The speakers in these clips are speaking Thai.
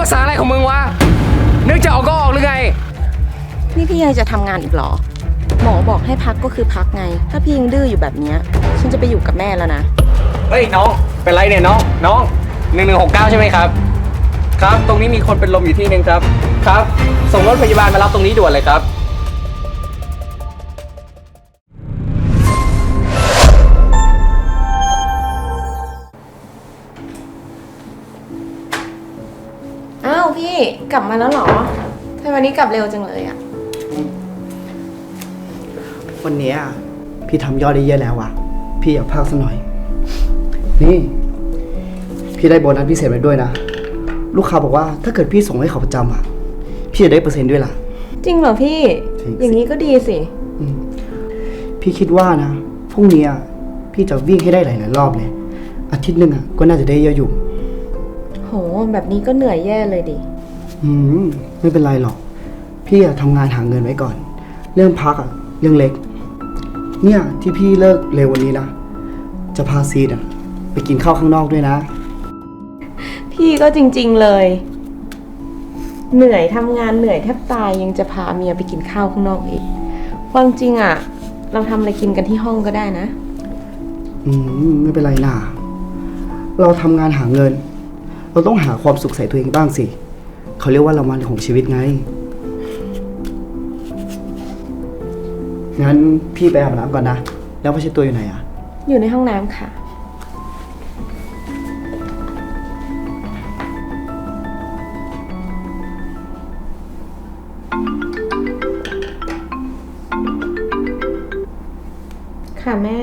ภาษาอะไรของมึงวะ นึกจะออกก็ออกหรือไง นี่พี่ยังจะทำงานอีกเหรอ หมอบอกให้พักก็คือพักไง ถ้าพี่ยังดื้ออยู่แบบเนี้ยฉันจะไปอยู่กับแม่แล้วนะ เฮ้ยน้อง เป็นไรเนี่ยน้อง น้องหนึ่งหนึ่งหกเก้าใช่ไหมครับ ครับ ตรงนี้มีคนเป็นลมอยู่ที่หนึ่งครับ ครับ ส่งรถพยาบาลมารับตรงนี้ด่วนเลยครับ อ้าวพี่กลับมาแล้วเหรอทำไมวันนี้กลับเร็วจังเลยอะวันเนี้ยพี่ทำยอดได้เยอะแล้วอะพี่อยากพักสักหน่อย นี่ พี่ได้โบนัสพิเศษไว้ด้วยนะ ลูกค้าบอกว่าถ้าเกิดพี่ส่งให้เขาประจำอะพี่จะได้เปอร์เซ็นต์ด้วยล่ะ จริงเหรอพี่ จริงสิ อย่างนี้ก็ดีสิ อืมพี่คิดว่านะพรุ่งเนี้ยพี่จะวิ่งให้ได้หลายๆรอบเลย อาทิตย์หนึ่งอะก็น่าจะได้เยอะอยู่โห แบบนี้ก็เหนื่อยแย่เลยดิ อืมไม่เป็นไรหรอก พี่อะทำงานหาเงินไว้ก่อน เรื่องพักอะเรื่องเล็ก เนี่ยที่พี่เลิกเร็ววันนี้นะ จะพาซีดอะไปกินข้าวข้างนอกด้วยนะ พี่ก็จริงๆเลย เหนื่อยทำงานเหนื่อยแทบตายยังจะพาเมียไปกินข้าวข้างนอกอีกความจริงอะเราทำอะไรกินกันที่ห้องก็ได้นะ อืมไม่เป็นไรนะเราทำงานหาเงิน เราต้องหาความสุขใส่ตัวเองบ้างสิ เขาเรียกว่ารางวัลของชีวิตไง งั้นพี่ไปอาบน้ำก่อนนะ แล้วผ้าเช็ดตัวอยู่ไหนอะอยู่ในห้องน้ำค่ะ ค่ะแม่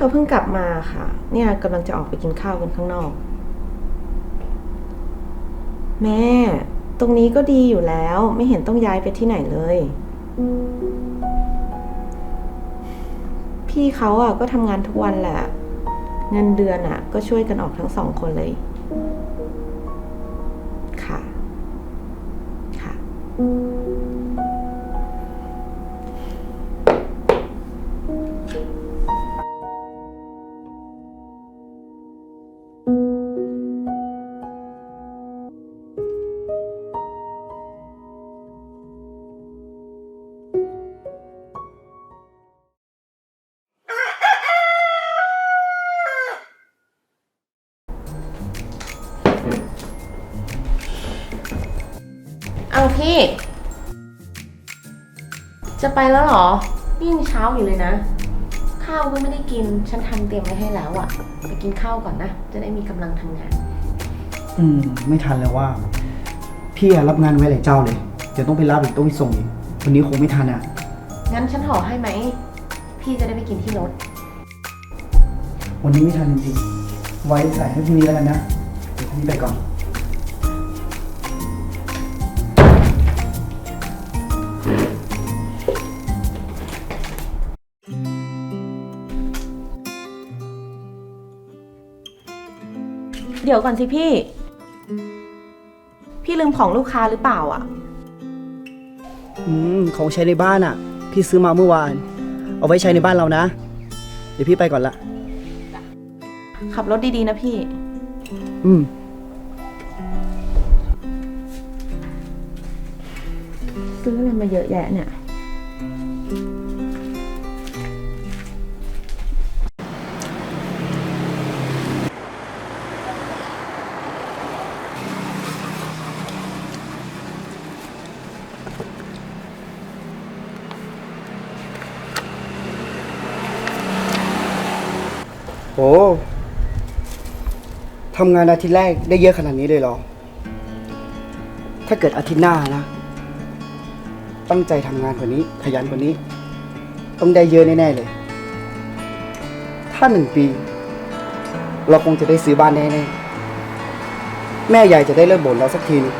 เขาเพิ่งกลับมาค่ะ เนี่ยกำลังจะออกไปกินข้าวกันข้างนอก แม่ ตรงนี้ก็ดีอยู่แล้ว ไม่เห็นต้องย้ายไปที่ไหนเลย พี่เขาอะก็ทำงานทุกวันแหละ เงินเดือนอะ ก็ช่วยกันออกทั้งสองคนเลย ค่ะ ค่ะ เอาพี่ จะไปแล้วเหรอ นี่ยังเช้าอยู่เลยนะ ข้าวก็ไม่ได้กิน ฉันทำเตรียมไว้ให้แล้วอะไปกินข้าวก่อนนะ จะได้มีกำลังทำงาน อืม ไม่ทันแล้วว่า พี่อะรับงานไว้หลายเจ้าเลยเดี๋ยวต้องไปรับอีกต้องไปส่งอีกวันนี้คงไม่ทันอะงั้นฉันห่อให้ไหม พี่จะได้ไปกินที่รถ วันนี้ไม่ทันจริงๆไว้ใส่ให้พรุ่งนี้แล้วกันนะเดี๋ยวพี่ไปก่อน เดี๋ยวก่อนสิพี่ พี่ลืมของลูกค้าหรือเปล่าอะ อืมของใช้ในบ้านอะพี่ซื้อมาเมื่อวาน เอาไว้ใช้ในบ้านเรานะ เดี๋ยวพี่ไปก่อนละ ขับรถดีๆนะพี่ อืม ซื้ออะไรมาเยอะแยะเนี่ย ทำงานอาทิตย์แรกได้เยอะขนาดนี้เลยเหรอ ถ้าเกิดอาทิตย์หน้านะ ตั้งใจทำงานกว่านี้ ขยันกว่านี้ ต้องได้เยอะแน่ๆเลย ถ้าหนึ่งปี เราคงจะได้ซื้อบ้านแน่ๆ แม่ใหญ่จะได้เลิกบ่นเราสักทีนึง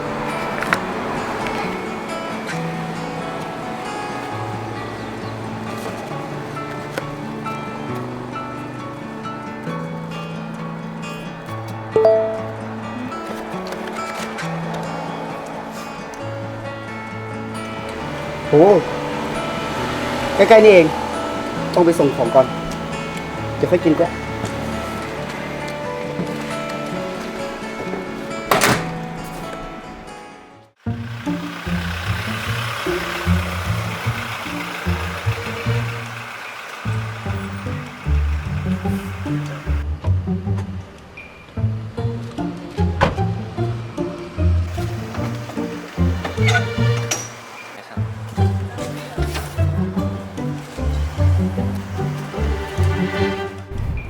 โหใกล้ๆนี่เอง ต้องไปส่งของก่อน จะค่อยกินก็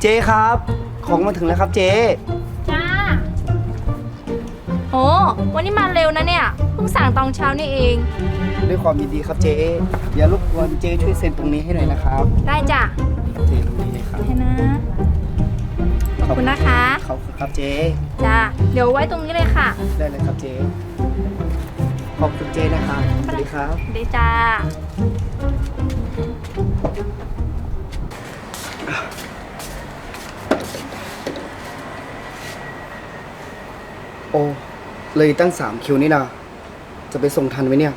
จ๊ครับ ของมาถึงแล้วครับเจ๊จ้า โอ้วันนี้มาเร็วนะเนี่ย เพิ่งสั่งตอนเช้านี่เอง ด้วยความยินดีครับเจ๊อย่ารบกวนเจ๊ช่วยเซ็นตรงนี้ให้หน่อยนะครับได้จ้ะเจ๊ตรงนี้เลยครับให้นะ ขอบคุณนะคะ ขอบคุณครับเจ๊จ้า เดี๋ยวไว้ตรงนี้เลยค่ะ ได้เลยครับเจ๊ขอบคุณเจ๊นะครับสวัสดีครับ ได้จ้า เลยตั้งสามคิวนี่นะจะไปส่งทันไหมเนี่ย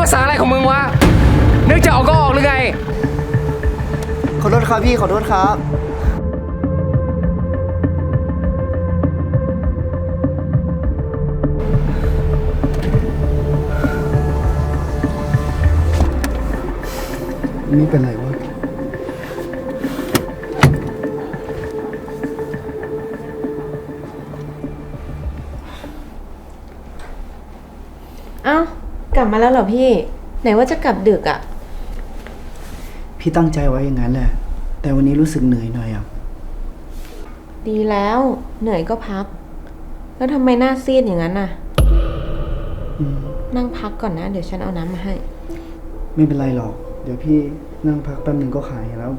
ภาษาอะไรของมึงวะนึกจะออกก็ออกหรือไง ขอโทษครับพี่ขอโทษครับ นี่เป็นไร กลับมาแล้วเหรอพี่ ไหนว่าจะกลับดึกอะ่ะ พี่ตั้งใจไว้อย่างนั้นแหละ แต่วันนี้รู้สึกเหนื่อยหน่อยอะ ดีแล้ว เหนื่อยก็พัก แล้วทำไมหน้าซีดอย่างนั้นน่ะ อืม นั่งพักก่อนนะ เดี๋ยวฉันเอาน้ำมาให้ ไม่เป็นไรหรอก เดี๋ยวพี่นั่งพักแป๊บหนึ่งก็ขายแล้ว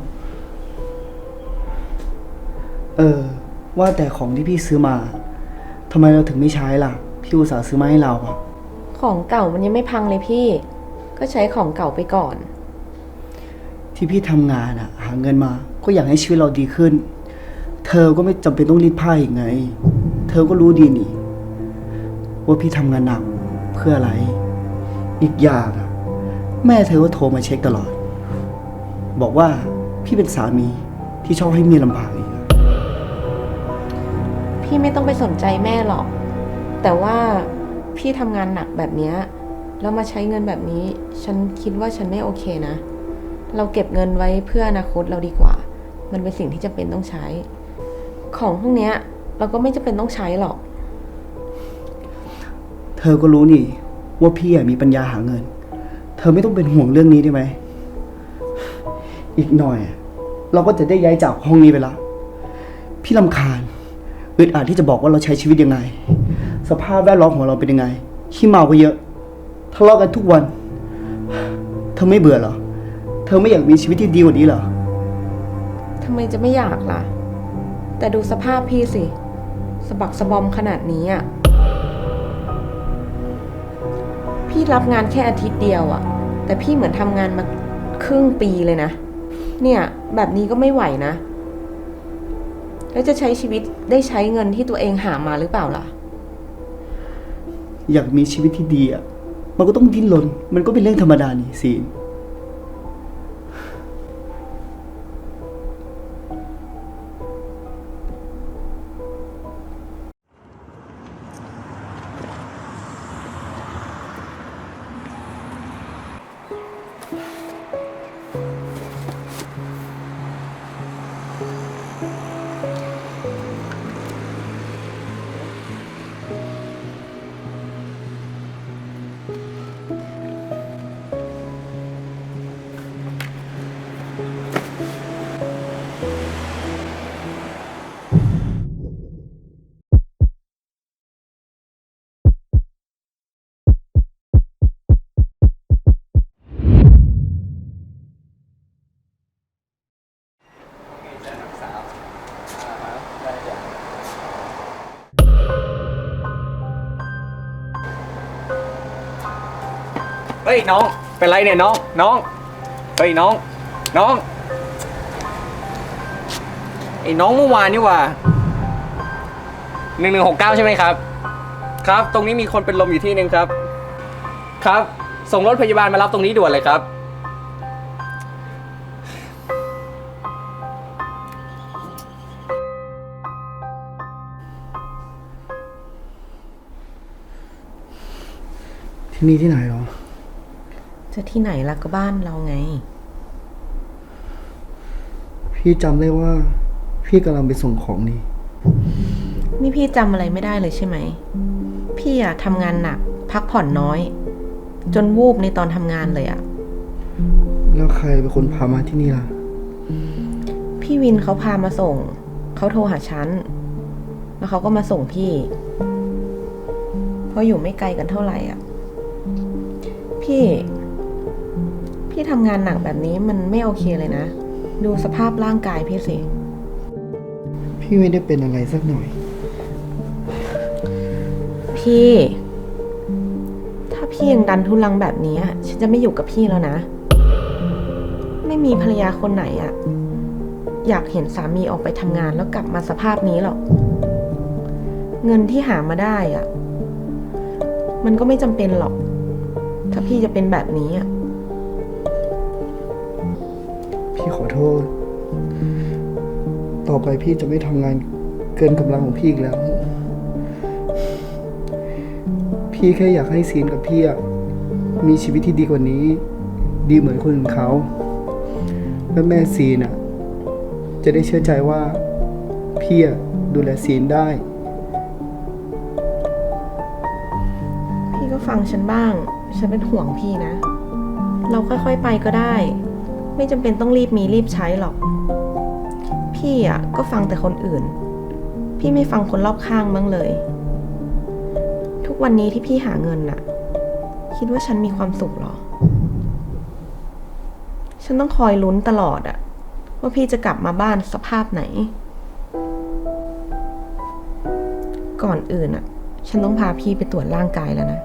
เออ ว่าแต่ของที่พี่ซื้อมาทำไมเราถึงไม่ใช้ล่ะ พี่อุตส่าห์ซื้อมาให้เราอะ ของเก่ามันยังไม่พังเลยพี่ ก็ใช้ของเก่าไปก่อน ที่พี่ทำงานอะหาเงินมาก็อยากให้ชีวิตเราดีขึ้น เธอก็ไม่จำเป็นต้องรีดผ้าอีกไง เธอก็รู้ดีนี่ ว่าพี่ทำงานหนักเพื่ออะไร อีกอย่างอะแม่เธอก็โทรมาเช็คตลอด บอกว่าพี่เป็นสามีที่ชอบให้เมียลำบากอีกอะพี่ไม่ต้องไปสนใจแม่หรอก แต่ว่า พี่ทำงานหนักแบบนี้แล้วมาใช้เงินแบบนี้ ฉันคิดว่าฉันไม่โอเคนะ เราเก็บเงินไว้เพื่ออนาคตเราดีกว่า มันเป็นสิ่งที่จำเป็นต้องใช้ ของพวกนี้เราก็ไม่จำเป็นต้องใช้หรอก เธอก็รู้นี่ ว่าพี่มีปัญญาหาเงิน เธอไม่ต้องเป็นห่วงเรื่องนี้ได้ไหม อีกหน่อย เราก็จะได้ย้ายจากห้องนี้ไปละ พี่ลำคาญอึดอัดที่จะบอกว่าเราใช้ชีวิตยังไง สภาพแวดล้อมของเราเป็นยังไงขี้เมาก็เยอะทะเลาะกันทุกวัน เธอไม่เบื่อเหรอ เธอไม่อยากมีชีวิตที่ดีกว่านี้เหรอ ทำไมจะไม่อยากล่ะ แต่ดูสภาพพี่สิ สะบักสะบอมขนาดนี้อะ พี่รับงานแค่อาทิตย์เดียวอะ แต่พี่เหมือนทำงานมาครึ่งปีเลยนะ เนี่ย แบบนี้ก็ไม่ไหวนะ แล้วจะใช้ชีวิตได้ใช้เงินที่ตัวเองหามาหรือเปล่าล่ะ อยากมีชีวิตที่ดีอะมันก็ต้องดิ้นรนมันก็เป็นเรื่องธรรมดานี่ซี ฮ้ยน้อง เป็นไรเนี่ยน้อง น้อง เฮ้ยน้อง น้อง ไอ้น้องเมื่อวานนี่ว่าหนึ่งหนึ่งหกเก้าใช่ไหมครับ ครับ ตรงนี้มีคนเป็นลมอยู่ที่หนึ่งครับ ครับ ส่งรถพยาบาลมารับตรงนี้ด่วนเลยครับ ที่นี่ที่ไหนหรอ จะที่ไหนล่ะก็บ้านเราไง พี่จำได้ว่า พี่กำลังไปส่งของนี่ นี่พี่จำอะไรไม่ได้เลยใช่ไหม พี่อะทำงานหนัก พักผ่อนน้อย จนวูบในตอนทำงานเลยอะแล้วใครเป็นคนพามาที่นี่ล่ะ พี่วินเขาพามาส่ง เขาโทรหาฉัน แล้วเขาก็มาส่งพี่ เพราะอยู่ไม่ไกลกันเท่าไหร่อะ พี่ พี่ทำงานหนักแบบนี้มันไม่โอเคเลยนะ ดูสภาพร่างกายพี่สิ พี่ไม่ได้เป็นอะไรสักหน่อย พี่ ถ้าพี่ยังดันทุลังแบบนี้อะฉันจะไม่อยู่กับพี่แล้วนะ ไม่มีภรรยาคนไหนอะอยากเห็นสามีออกไปทำงานแล้วกลับมาสภาพนี้หรอก เงินที่หามาได้อะมันก็ไม่จำเป็นหรอก ถ้าพี่จะเป็นแบบนี้อะ พี่ขอโทษ ต่อไปพี่จะไม่ทำงานเกินกำลังของพี่อีกแล้ว พี่แค่อยากให้ซีนกับพี่อะมีชีวิตที่ดีกว่านี้ ดีเหมือนคนอื่นเขา และแม่ซีนอะจะได้เชื่อใจว่าพี่อะดูแลซีนได้ พี่ก็ฟังฉันบ้าง ฉันเป็นห่วงพี่นะ เราค่อยๆไปก็ได้ ไม่จำเป็นต้องรีบมีรีบใช้หรอก พี่อะก็ฟังแต่คนอื่น พี่ไม่ฟังคนรอบข้างบ้างเลย ทุกวันนี้ที่พี่หาเงินน่ะ คิดว่าฉันมีความสุขเหรอ ฉันต้องคอยลุ้นตลอดอะว่าพี่จะกลับมาบ้านสภาพไหน ก่อนอื่นอะฉันต้องพาพี่ไปตรวจร่างกายแล้วนะ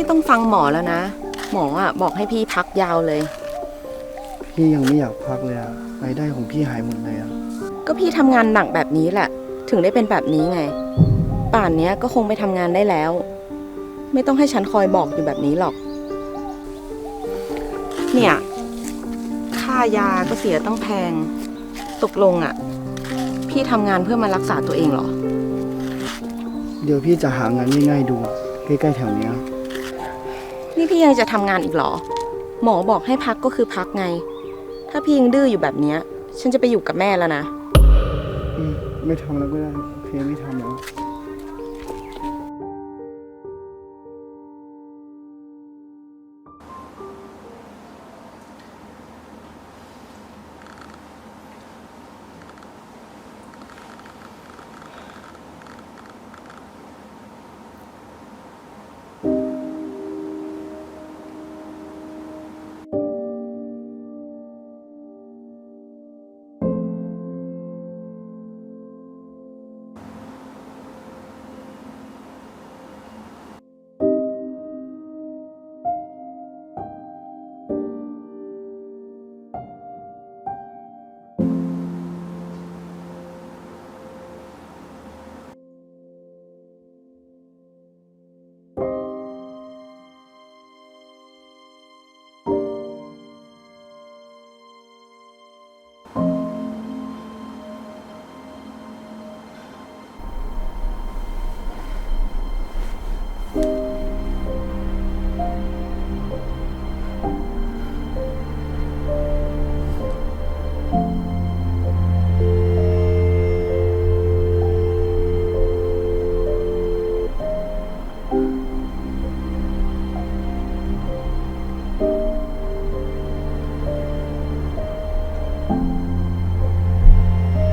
พี่ต้องฟังหมอแล้วนะ หมออะบอกให้พี่พักยาวเลย พี่ยังไม่อยากพักเลยอะรายได้ของพี่หายหมดเลยอะก็พี่ทำงานหนักแบบนี้แหละ ถึงได้เป็นแบบนี้ไง ป่านเนี้ยก็คงไปทำงานได้แล้ว ไม่ต้องให้ฉันคอยบอกอยู่แบบนี้หรอก เนี่ย ค่ายาก็เสียต้องแพง ตกลงอะ พี่ทำงานเพื่อมารักษาตัวเองเหรอ เดี๋ยวพี่จะหางานง่ายๆดู ใกล้ๆแถวเนี้ย นี่พี่ยังจะทำงานอีกเหรอ หมอบอกให้พักก็คือพักไง ถ้าพี่ยังดื้ออยู่แบบเนี้ย ฉันจะไปอยู่กับแม่แล้วนะ อืมไม่ทำแล้วก็ได้โอเคไม่ทำแล้ว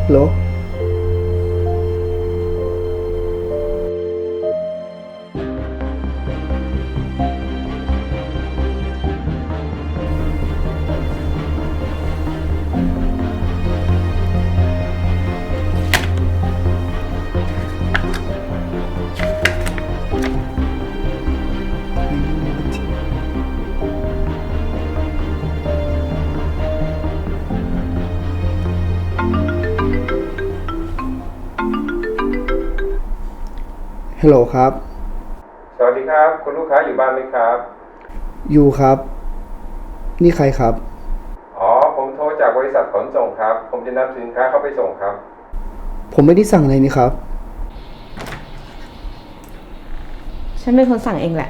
ฮั ฮัลโหลครับ สวัสดีครับ คุณลูกค้าอยู่บ้านไหมครับ อยู่ครับ นี่ใครครับ อ๋อ ผมโทรจากบริษัทขนส่งครับ ผมจะนำสินค้าเข้าไปส่งครับ ผมไม่ได้สั่งอะไรนี่ครับ ฉันเป็นคนสั่งเองแหละ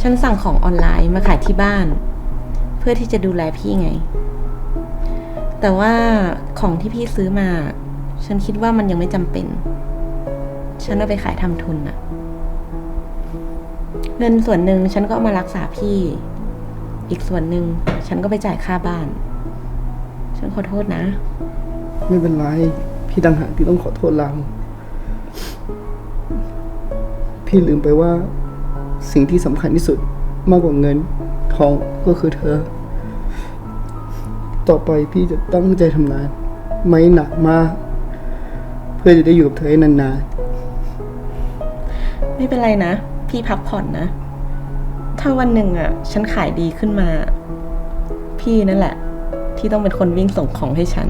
ฉันสั่งของออนไลน์มาขายที่บ้านเพื่อที่จะดูแลพี่ไง แต่ว่าของที่พี่ซื้อมา ฉันคิดว่ามันยังไม่จำเป็น ฉันเอาไปขายทำทุนอะเงินส่วนหนึ่งฉันก็เอามารักษาพี่ อีกส่วนหนึ่งฉันก็ไปจ่ายค่าบ้าน ฉันขอโทษนะ ไม่เป็นไร พี่ต่างหากที่ต้องขอโทษเรา พี่ลืมไปว่าสิ่งที่สำคัญที่สุดมากกว่าเงินทองก็คือเธอ ต่อไปพี่จะตั้งใจทำงาน ไม่หนักมาก เพื่อจะได้อยู่กับเธอให้นานๆ ไม่เป็นไรนะ พี่พักผ่อนนะ ถ้าวันหนึ่งอะ ฉันขายดีขึ้นมา พี่นั่นแหละ ที่ต้องเป็นคนวิ่งส่งของให้ฉัน